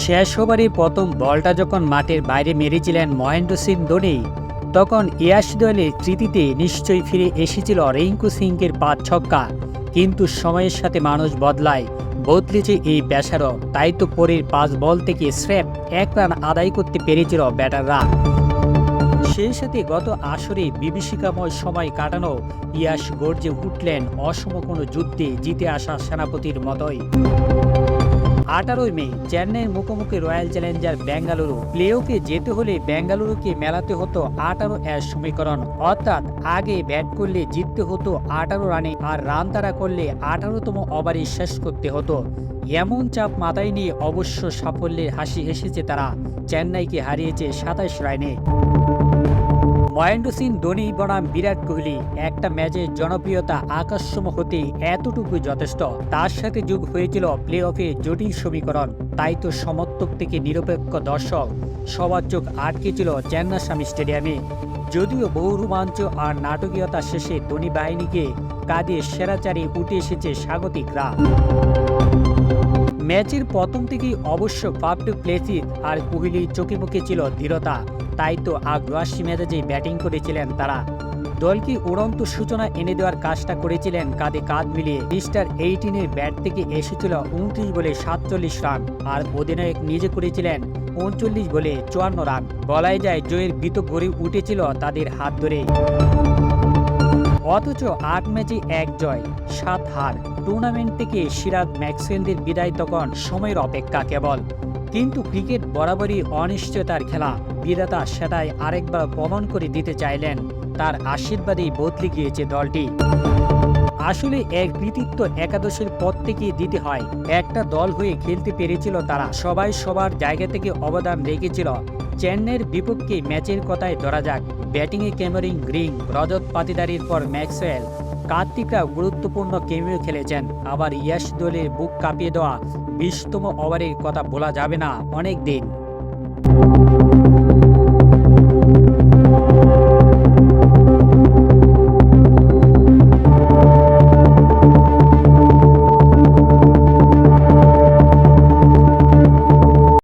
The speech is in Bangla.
শেষ ওভারে প্রথম বলটা যখন মাঠের বাইরে মেরেছিলেন মহেন্দ্র সিং ধোনি, তখন ইয়াস দলের স্মৃতিতে নিশ্চয়ই ফিরে এসেছিল রিঙ্কু সিংয়ের পাঁচ ছক্কা। কিন্তু সময়ের সাথে মানুষ বদলায়, বদলেছে এই ব্যাসারও। তাই তো পরের পাঁচ বল থেকে স্রেফ এক রান আদায় করতে পেরেছিল ব্যাটাররা। সেই সাথে গত আসরে বিভীষিকাময় সময় কাটানো ইয়াস গর্জে উঠলেন অসম কোনো যুদ্ধে জিতে আসা সেনাপতির মতোই। আঠারোই মে, চেন্নাইয়ের মুখোমুখি রয়্যাল চ্যালেঞ্জার বেঙ্গালুরু। প্লে অফে যেতে হলে বেঙ্গালুরুকে মেলাতে হতো আঠারো এর সমীকরণ। অর্থাৎ আগে ব্যাট করলে জিততে হতো আঠারো রানে আর রান তারা করলে আঠারোতম ওভারে শেষ করতে হতো। এমন চাপ মাথায় নিয়ে অবশ্য সাফল্যের হাসি হেসেছে তারা। চেন্নাইকে হারিয়েছে সাতাশ রানে। মহেন্দ্র সিং ধোনি বনাম বিরাট কোহলি। একটা ম্যাচের জনপ্রিয়তা আকাশসম হতে এতটুকু যথেষ্ট। তার সাথে যোগ হয়েছিল প্লে অফে জটিল সমীকরণ। তাই তো সমর্থক থেকে নিরপেক্ষ দর্শক। সবার চোখ আটকে ছিল চেন্নাস্বামী স্টেডিয়ামে। যদিও বহু রোমাঞ্চ আর নাটকীয়তা শেষে ধোনি বাহিনীকে কাঁধে সেরাচারে উঠে এসেছে স্বাগতিকরা ম্যাচের প্রথম থেকেই অবশ্য ফাপ টু প্লেসিস আর কোহলি চোখে মুখে ছিল দৃঢ়তা। তাই তো আগ্রাসী মেজাজে ব্যাটিং করেছিলেন তারা। দলকে উড়ন্ত সূচনা এনে দেওয়ার কাজটা করেছিলেন কাঁধে কাঁধ মিলিয়ে। মিস্টার এইটিনের ব্যাট থেকে এসেছিল উনত্রিশ বলে সাতচল্লিশ রান আর অধিনায়ক নিজে করেছিলেন উনচল্লিশ বলে চুয়ান্ন রান। বলাই যায়, জয়ের বিত গড়ে উঠেছিল তাদের হাত ধরে অথচ আট ম্যাচে এক জয়, সাত হার। টুর্নামেন্ট থেকে সিরাজ ম্যাক্সওয়েলদের বিদায় তখন সময়ের অপেক্ষা কেবল। কিন্তু ক্রিকেট বরাবরই অনিশ্চয়তার খেলা। বিধাতা সেটাই আরেকবার প্রমাণ করে দিতে চাইলেন। তার আশীর্বাদেই বদলে গিয়েছে দলটি। আসলে এক কৃতিত্ব একাদশের পর থেকে দিতে হয়। একটা দল হয়ে খেলতে পেরেছিল তারা। সবাই সবার জায়গা থেকে অবদান রেখেছিল। চেন্নাইয়ের বিপক্ষে ম্যাচের কথায় ধরা যাক। ব্যাটিংয়ে ক্যামেরিং গ্রিং রজত পাতিদারির পর ম্যাক্সওয়েল। কার্তিকরা গুরুত্বপূর্ণ কেমিও খেলেছেন। আবার ইয়াস দলের বুক কাঁপিয়ে দেওয়া বিশতম ওভারের কথা বলা যাবে না অনেক দিন।